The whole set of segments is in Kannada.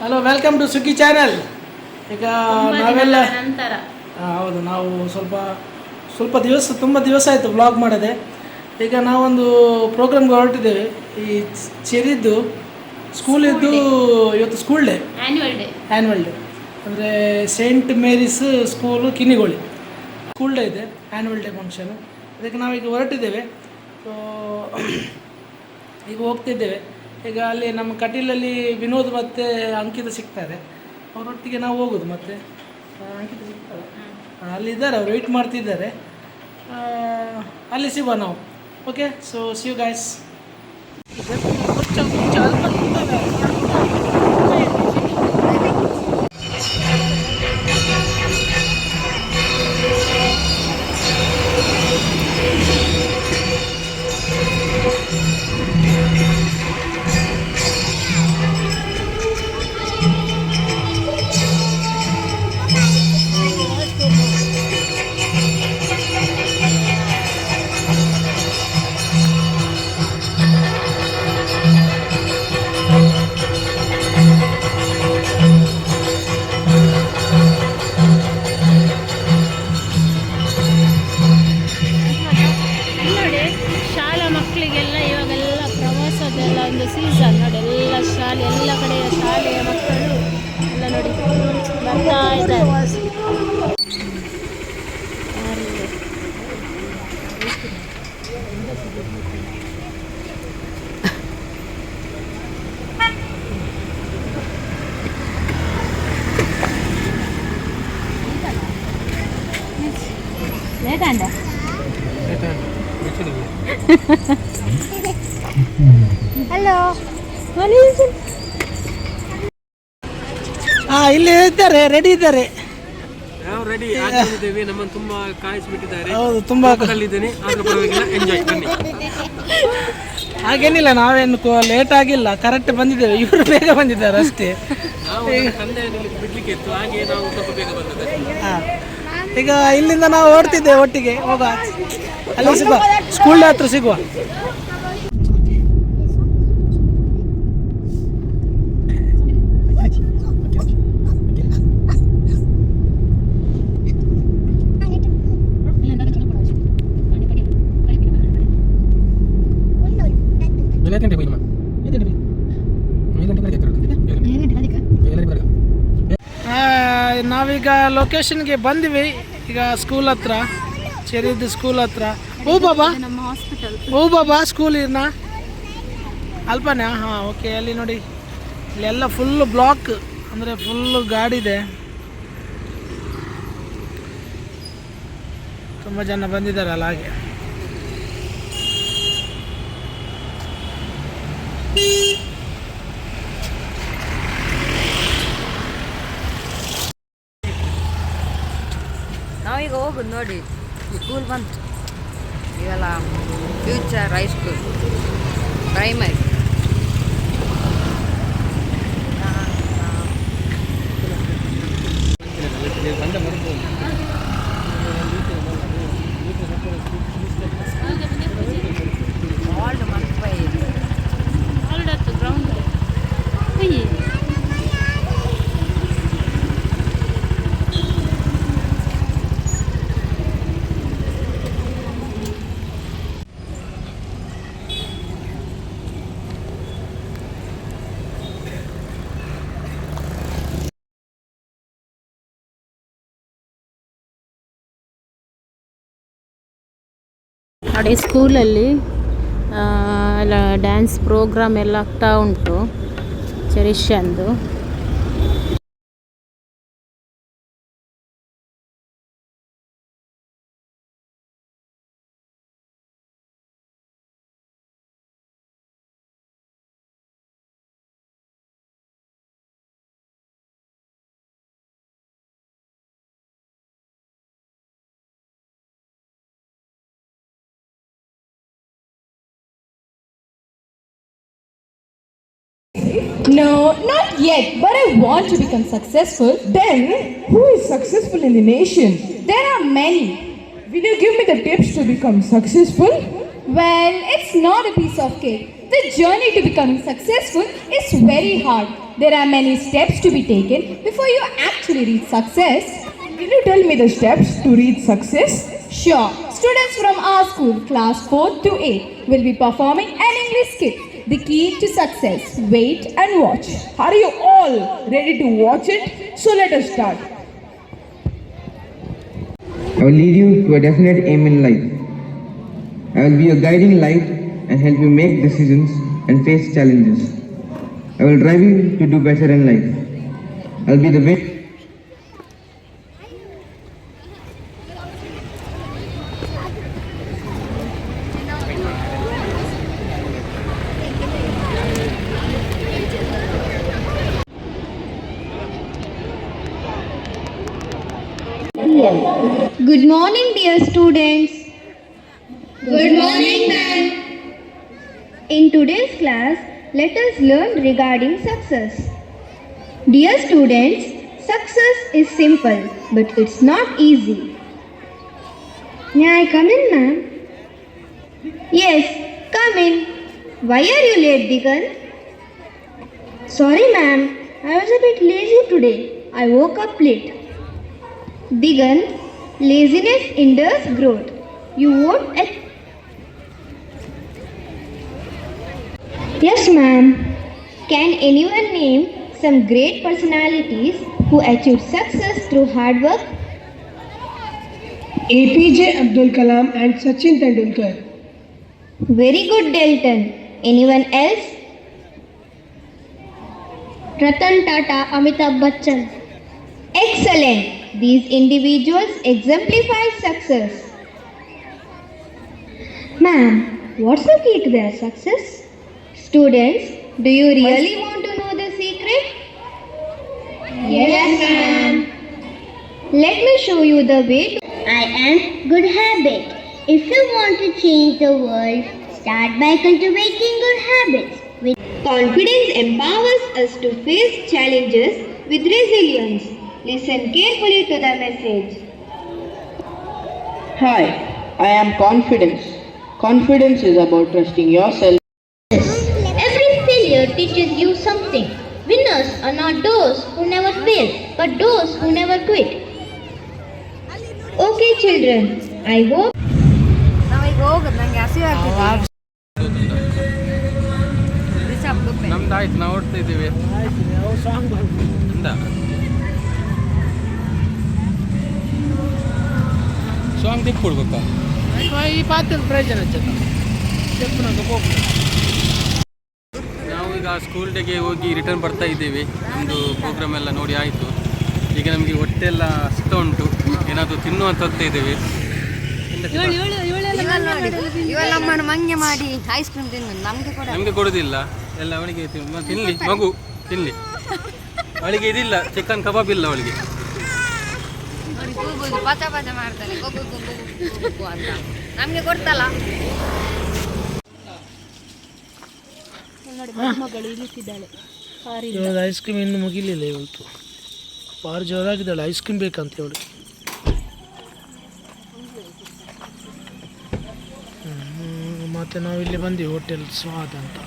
Hello welcome to Suggi channel ಈಗ ನಾವೆಲ್ಲ ನಂತರ. ಹೌದು ನಾವು ಸ್ವಲ್ಪ ಸ್ವಲ್ಪ ದಿವಸ ತುಂಬ ದಿವಸ ಆಯಿತು ಬ್ಲಾಗ್ ಮಾಡಿದೆ. ಈಗ ನಾವೊಂದು ಪ್ರೋಗ್ರಾಮ್ಗೆ ಹೊರಟಿದ್ದೇವೆ. ಈ ಚೆರಿದ್ದು ಸ್ಕೂಲಿದ್ದು ಇವತ್ತು school day annual day annual day ಅಂದರೆ saint Mary's school Kinnigoli school day ಇದೆ ಆ್ಯನ್ಯುವಲ್ ಡೇ ಫಂಕ್ಷನು ಅದಕ್ಕೆ ನಾವೀಗ ಹೊರಟಿದ್ದೇವೆ. ಸೊ ಈಗ ಹೋಗ್ತಿದ್ದೇವೆ. ಈಗ ಅಲ್ಲಿ ನಮ್ಮ ಕಟೀಲಲ್ಲಿ ವಿನೋದ್ ಮತ್ತು ಅಂಕಿತ ಸಿಗ್ತಾರೆ. ಅವರೊಟ್ಟಿಗೆ ನಾವು ಹೋಗೋದು ಮತ್ತೆ. ಅಂಕಿತ ಸಿಗ್ತಾರೆ. ಅಲ್ಲಿದ್ದಾರೆ ಅವ್ರು ವೆಯ್ಟ್ ಮಾಡ್ತಿದ್ದಾರೆ. ಅಲ್ಲಿ ಸಿಗುವ ನಾವು. ಓಕೆ ಸೊ ಸಿವ್ ಗಾಯ್ಸ್ ಹಲೋ ಹಾ ಇಲ್ಲಿ ಇದ್ದಾರೆ ರೆಡಿ ಇದ್ದಾರೆ. ನಾವು ರೆಡಿ ಆಗಿದ್ದೇವೆ ನಮ್ಮನ್ನು ತುಂಬಾ ಕಾಯಿಸ್ಬಿಟ್ಟಿದ್ದಾರೆ. ಹೌದು ತುಂಬ ಪಕ್ಕದಲ್ಲಿದ್ದೇನೆ ಆದ್ರೂ ಪರವಾಗಿಲ್ಲ ಎಂಜಾಯ್ ಬನ್ನಿ. ಹಾಗೇನಿಲ್ಲ ನಾವೇನು ಲೇಟ್ ಆಗಿಲ್ಲ. ಕರೆಕ್ಟ್ ಬಂದಿದ್ದೇವೆ. ಇವರು ಬೇಗ ಬಂದಿದ್ದಾರೆ ಅಷ್ಟೇ. ನಾವು ತಂದೆ ಬಿಡ್ಲಿಕ್ಕೆ ಇತ್ತು. ಹಾಗೆ ನಾವು ಸ್ವಲ್ಪ ಬೇಗ ಬಂದದ್ದು. ಈಗ ಇಲ್ಲಿಂದ ನಾವು ಓಡ್ತಿದ್ದೇವೆ ಒಟ್ಟಿಗೆ. ಹೋಗ ಅಲ್ಲಿ ಸಿಗುವ. ಸ್ಕೂಲ್ ಹತ್ರ ಸಿಗುವ. ನಾವೀಗ ಲೊಕೇಶನ್ಗೆ ಬಂದ್ವಿ. ಈಗ ಸ್ಕೂಲ್ ಹತ್ರ ಚೆರಿದ್ದು ಸ್ಕೂಲ್ ಹತ್ರ. ಓ ಬಾಬಾ? ಓ ಬಾಬಾ ಸ್ಕೂಲಿನ ಅಲ್ಪನೇ? ಹಾಂ ಓಕೆ ಅಲ್ಲಿ ನೋಡಿ, ಇಲ್ಲೆಲ್ಲ ಫುಲ್ ಬ್ಲಾಕ್ ಅಂದರೆ ಫುಲ್ಲು ಗಾಡಿ ಇದೆ. ತುಂಬ ಜನ ಬಂದಿದ್ದಾರಲ್ಲ ಹಾಗೆ. ನಾವೀಗ ಹೋಗುದು ನೋಡಿ. ಸ್ಕೂಲ್ ಬಂತು. ಇವೆಲ್ಲ ಫ್ಯೂಚರ್ ಹೈಸ್ಕೂಲ್ ಪ್ರೈಮರಿ ನೋಡಿ ಸ್ಕೂಲಲ್ಲಿ ಎಲ್ಲ ಡ್ಯಾನ್ಸ್ ಪ್ರೋಗ್ರಾಮ್ ಎಲ್ಲ ಆಗ್ತಾ ಉಂಟು. ಚರಿಷ್ಯಂದು No, not yet, but I want to become successful. Then, who is successful in the nation? There are many. Will you give me the tips to become successful? Well, it's not a piece of cake. The journey to becoming successful is very hard, there are many steps to be taken before you actually reach success. Can you tell me the steps to reach success? Sure, students from our school, class 4 to 8, will be performing an English skit. The key to success. Wait and watch. Are you all ready to watch it? So let us start. I will lead you to a definite aim in life. I will be your guiding light and help you make decisions and face challenges. I will drive you to do better in life. I will be the wind. Good morning, dear students. Good morning, ma'am. In today's class, let us learn regarding success. Dear students, success is simple, but it's not easy. May I come in, ma'am? Yes, come in. Why are you late, Digan? Sorry, ma'am. I was a bit lazy today. I woke up late. Digan, laziness hinders growth. You won't. Yes, ma'am. Can anyone name some great personalities who achieved success through hard work? APJ Abdul Kalam and Sachin Tendulkar. Very good, Delton. Anyone else? Ratan Tata, Amitabh Bachchan. Excellent. These individuals exemplify success. Ma'am, what's the key to their success? Students, do you really want to know the secret? Yes, ma'am. Let me show you the way to I am good habit. If you want to change the world, start by cultivating good habits. With confidence empowers us to face challenges with resilience. Listen carefully to the message. Hi, I am Confidence. Confidence is about trusting yourself. teaches you something. Winners are not those who never fail, but those who never quit. Okay, children, I hope. ನಾವೀಗ ಹೋಗೋದು ನಂಗೆ ಹಸಿವೆ ಆಗ್ತಿದೆ ನಮ್ದಾಯ್ತು ನಾವು ಹೊಡ್ತಿದ್ದೀವಿ ಸಾಂಗ್ ದಿಕ್ಕು ಕೊಡ್ಬೇಕಾ ಈ ಪಾತ್ರ ಪ್ರಯೋಜನ ಚೆನ್ನ ಚೆಪ್ಪು ನಂಗೆ ಹೋಗ್ಬೇಕು ಈಗ ಸ್ಕೂಲ್ ಡೇಗೆ ಹೋಗಿ ರಿಟರ್ನ್ ಬರ್ತಾ ಇದ್ದೇವೆ. ಒಂದು ಪ್ರೋಗ್ರಾಮ್ ಎಲ್ಲ ನೋಡಿ ಆಯಿತು. ಈಗ ನಮಗೆ ಹೊಟ್ಟೆ ಎಲ್ಲ ಸಿಗ್ತಾ ಉಂಟು. ಏನಾದರೂ ತಿನ್ನುವಂತ ಇದ್ದೇವೆ. ನೋಡಿ ಇವಾಗ ನಮ್ಮನ್ನು ಮಂಗೆ ಮಾಡಿ ಐಸ್ ಕ್ರೀಮ್ ತಿನ್ನು ನಮ್ಗೆ ಕೂಡ. ನಮಗೆ ಕೊಡೋದಿಲ್ಲ ಎಲ್ಲ ಅವಳಿಗೆ ತಿನ್ನಿ ತಿನ್ಲಿ ಮಗು ತಿನ್ಲಿ. ಅವಳಿಗೆ ಇದಿಲ್ಲ ಚಿಕನ್ ಕಬಾಬ್ ಇಲ್ಲ ಅವಳಿಗೆ. ಪಚ ಪಚ ಮಾಡ್ತಾನೆ. ಅಂತ. ನಮ್ಗೆ ಕೊಡ್ತಲ್ಲ. ನೋಡಿ ಮಗಳು ಇವಳು ಐಸ್ ಕ್ರೀಮ್ ಇನ್ನೂ ಮುಗಿಲಿಲ್ಲ ಇವತ್ತು ಭಾರಿ ಜೋರಾಗಿದ್ದಾಳೆ ಐಸ್ ಕ್ರೀಮ್ ಬೇಕಂತ ಇವಳು ಹ್ಮ್, ಮತ್ತೆ ನಾವು ಇಲ್ಲಿ ಬಂದಿ ಹೋಟೆಲ್ ಸ್ವಾದ್ ಅಂತ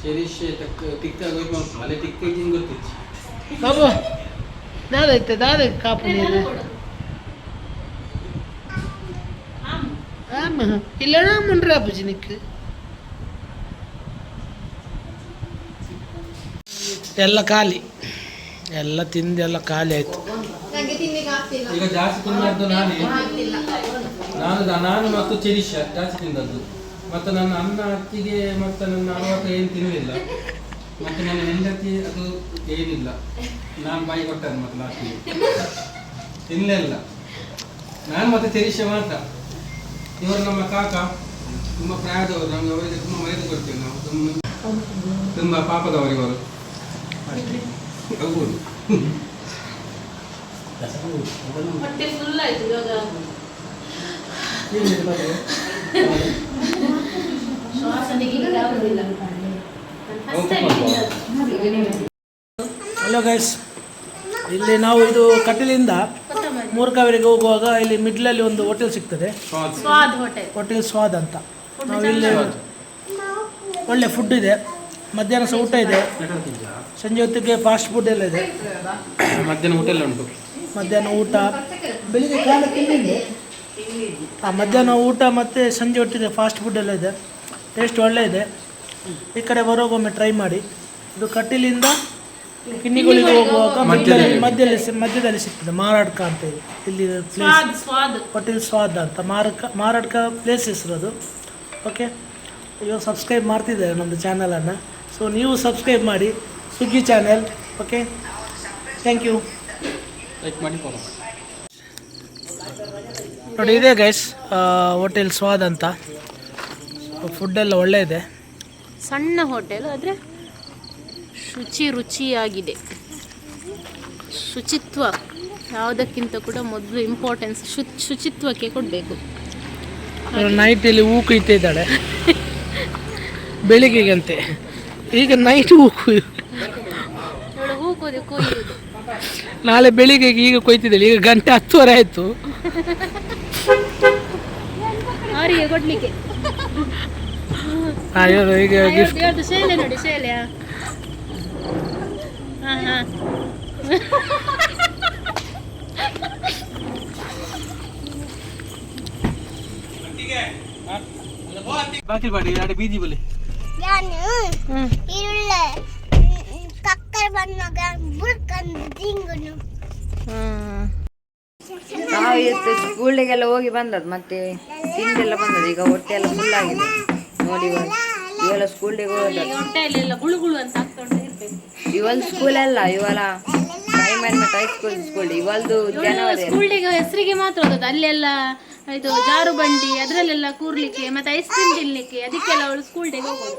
ಚೆರಿಶ್ ತಿಕ್ಕ ಅಲ್ಲೇ ತಿಕ್ಕ ಗೊತ್ತಿತ್ತು ಬಾಬು ದಾದೈತೆ ದಾದೈತೆ ಕಾಪು ನೀರು ஆமா இல்லைன்னா முன்றா பூஜனிக்கு ಎಲ್ಲ ಖಾಲಿ ಎಲ್ಲ ತಿಂದು ಎಲ್ಲ ಖಾಲಿ ಆಯ್ತು ಈಗ ಜಾಸ್ತಿ ತಿನ್ನದ್ದು ನಾನೇ ನಾನು ನಾನು ಮತ್ತು ಚೆರಿಶ ಜಾಸ್ತಿ ತಿಂದದ್ದು ಮತ್ತು ನನ್ನ ಅನ್ನ ಅತ್ತಿಗೆ ಮತ್ತು ನನ್ನ ಅರವತ್ತ ಏನು ತಿನ್ನಲಿಲ್ಲ ಮತ್ತು ನನ್ನ ಹೆಂಡತಿ ಅದು ಏನಿಲ್ಲ. ನಾನು ಬಾಯಿ ಕೊಟ್ಟದ್ದು ಲಾಸ್ಟ್ ಲಾಸ್ಟಿಗೆ ತಿನ್ನಲಿಲ್ಲ ನಾನು ಮತ್ತೆ ಚೆರಿಶ ಮಾತ್ರ. ಇವರು ನಮ್ಮ ಕಾಕ ತುಂಬ ಪ್ರಾಯದವರು ನಮ್ಗೆ ಅವರಿಗೆ ತುಂಬ ಮರೆದು ಕೊಡ್ತೀವಿ ನಾವು. ತುಂಬ ತುಂಬ ಪಾಪದವರು ಇವರು ಅಷ್ಟೇ. ಹೌದು. ಹೊಟ್ಟೆ ಫುಲ್ ಆಯ್ತು ಇವಾಗ. ಶ್ವಾಸ ತೆಗಿಲಿಕ್ಕೆ ಆಗುದಿಲ್ಲ ಹಲೋ ಗೈಸ್ ಇಲ್ಲಿ ನಾವು ಇದು ಕಟೀಲಿಂದ ಮೂರ್ಕಾವೇರಿಗೆ ಹೋಗುವಾಗ ಇಲ್ಲಿ ಮಿಡ್ಲಲ್ಲಿ ಒಂದು ಹೋಟೆಲ್ ಸಿಗ್ತದೆ. ಹೋಟೆಲ್ ಸ್ವಾದ್ ಅಂತ. ಇಲ್ಲಿ ಒಳ್ಳೆ ಫುಡ್ ಇದೆ. ಮಧ್ಯಾಹ್ನ ಸಹ ಊಟ ಇದೆ. ಸಂಜೆ ಹೊತ್ತಿಗೆ ಫಾಸ್ಟ್ ಫುಡ್ ಎಲ್ಲ ಇದೆ. ಮಧ್ಯಾಹ್ನ ಊಟ ಎಲ್ಲ ಉಂಟು. ಮಧ್ಯಾಹ್ನ ಊಟ. ಬೆಳಿಗ್ಗೆ ಕಾಲ ಹಾಂ ಮಧ್ಯಾಹ್ನ ಊಟ ಮತ್ತು ಸಂಜೆ ಹೊತ್ತಿಗೆ ಫಾಸ್ಟ್ ಫುಡ್ ಎಲ್ಲ ಇದೆ. ಟೇಸ್ಟ್ ಒಳ್ಳೆ ಇದೆ. ಈ ಕಡೆ ಬರೋಗೊಮ್ಮೆ ಒಮ್ಮೆ ಟ್ರೈ ಮಾಡಿ. ಇದು ಕಟ್ಟಿಲಿಂದ ಕಿನ್ನಿಗಳಿಗೆ ಹೋಗುವಾಗ ಮಧ್ಯದಲ್ಲಿ ಮಧ್ಯದಲ್ಲಿ. ಸಿ- ಮಧ್ಯದಲ್ಲಿ ಸಿಗ್ತದೆ. ಮಾರಾಡ್ಕ ಅಂತ ಹೇಳಿ. ಇಲ್ಲಿ ಪ್ಲೇಸ್ ಸ್ವಾದ್ ಹೋಟೆಲ್ ಸ್ವಾದ ಅಂತ. ಮಾರಕ ಮಾರಾಡ್ಕ ಪ್ಲೇಸ್ ಹೆಸರು ಅದು ಓಕೆ ಇವಾಗ ಸಬ್ಸ್ಕ್ರೈಬ್ ಮಾಡ್ತಿದ್ದಾರೆ ನಮ್ಮದು ಚಾನಲನ್ನು ಸೊ ನೀವು ಸಬ್ಸ್ಕ್ರೈಬ್ ಮಾಡಿ. Swiggy channel okay thank you like ಮಾಡಿ ಫಾಲೋ ನೋಡಿ ಇದೆ ಗೈಸ್ ಹೋಟೆಲ್ ಸ್ವಾದ್ ಅಂತ. ಫುಡ್ ಎಲ್ಲ ಒಳ್ಳೆ ಇದೆ. ಸಣ್ಣ ಹೋಟೆಲ್ ಆದರೆ ಶುಚಿ ರುಚಿಯಾಗಿದೆ. ಶುಚಿತ್ವ ಯಾವುದಕ್ಕಿಂತ ಕೂಡ ಮೊದಲು ಇಂಪಾರ್ಟೆನ್ಸ್ ಶು ಶುಚಿತ್ವಕ್ಕೆ ಕೊಡಬೇಕು. ನೈಟ್ ಇಲ್ಲಿ ಹೂ ಕುಯ್ತಾ ಇದ್ದಾಳೆ. ಬೆಳಿಗ್ಗೆಗಂತೆ. ಈಗ ನೈಟ್ ಹೂ ಕುಯ್ ಇವಳು ಹೂ ಕೊಯ್ಯುವುದು. ನಾಳೆ ಬೆಳಿಗ್ಗೆಗೆ ಈಗ ಕೊಯ್ತಿದ್ದಾಳೆ. ಈಗ ಗಂಟೆ ಹತ್ತುವರೆ ಆಯಿತು. ಅವರಿಗೆ ಕೊಡ್ಲಿಕ್ಕೆ. ಈಗ ಗಿಫ್ಟ್ ಇವತ್ತು ಶೈಲೆ ನೋಡಿ ಶೈಲೆಯ. ಹಾಂ ಹಾಂ. ಬಾಕಿ ಬಾಡಿ ಎರಡು ಬೀದಿ ಬಲಿ. ನಾನು ಈರುಳ್ಳಿ ಕಕ್ಕರ್ ಬಂದಾಗ ಬುರ್ಕಂದು ತಿಂಗನು. ನಾವು ಇವತ್ತು ಸ್ಕೂಲಿಗೆಲ್ಲ ಹೋಗಿ ಬಂದದ್ದು ಮತ್ತೆ ತಿಂಡೆಲ್ಲ ಬಂದದ್ದು ಈಗ ಹೊಟ್ಟೆ ಎಲ್ಲ ಫುಲ್ ಆಗಿದೆ. ನೋಡಿ. ಇವೆಲ್ಲ ಸ್ಕೂಲ್ ಅಂತ ಇವಾಗ ಸ್ಕೂಲ್ ಅಲ್ಲ ಸ್ಕೂಲ್ ಜನವರಿ ಹೆಸರಿಗೆ ಮಾತ್ರ ಹೋದದ್ದು. ಅಲ್ಲೆಲ್ಲ ಇದು ಜಾರು ಬಂಡಿ ಅದರಲ್ಲೆಲ್ಲ ಕೂರ್ಲಿಕ್ಕೆ ಮತ್ತೆ ಐಸ್ ಕ್ರೀಮ್ ತಿನ್ಲಿಕ್ಕೆ ಅದಕ್ಕೆಲ್ಲ ಅವಳು ಸ್ಕೂಲ್ ಡೇಗೆ ಹೋಗೋದು.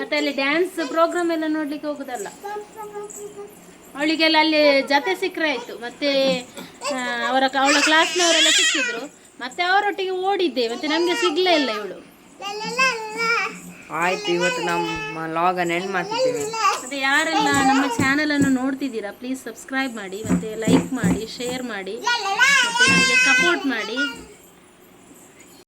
ಮತ್ತೆ ಅಲ್ಲಿ ಡ್ಯಾನ್ಸ್ ಪ್ರೋಗ್ರಾಮ್ ಎಲ್ಲ ನೋಡ್ಲಿಕ್ಕೆ ಹೋಗುದಲ್ಲ. ಅವಳಿಗೆಲ್ಲ ಅಲ್ಲಿ ಜತೆ ಸಿಕ್ಕರೆ ಆಯ್ತು. ಮತ್ತೆ ಅವರ ಅವಳ ಕ್ಲಾಸ್ನವರೆಲ್ಲ ಸಿಕ್ಕಿದ್ರು. ಮತ್ತೆ ಅವರೊಟ್ಟಿಗೆ ಓಡಿದ್ದೆ. ಮತ್ತೆ ನಮಗೆ ಸಿಗ್ಲೇ ಇಲ್ಲ ಇವಳು. ಆಯ್ತು, ಇವತ್ತು ನಮ್ಮ ಲಾಗನ್ನು ಎಂಡ್ ಮಾಡ್ತಿದ್ದೇವೆ. ಮತ್ತು ಯಾರೆಲ್ಲ ನಮ್ಮ ಚಾನಲ್ ಅನ್ನು ನೋಡ್ತಿದ್ದೀರಾ ಪ್ಲೀಸ್ ಸಬ್ಸ್ಕ್ರೈಬ್ ಮಾಡಿ, ಮತ್ತೆ ಲೈಕ್ ಮಾಡಿ ಶೇರ್ ಮಾಡಿ, ಮತ್ತೆ ನಮಗೆ ಸಪೋರ್ಟ್ ಮಾಡಿ.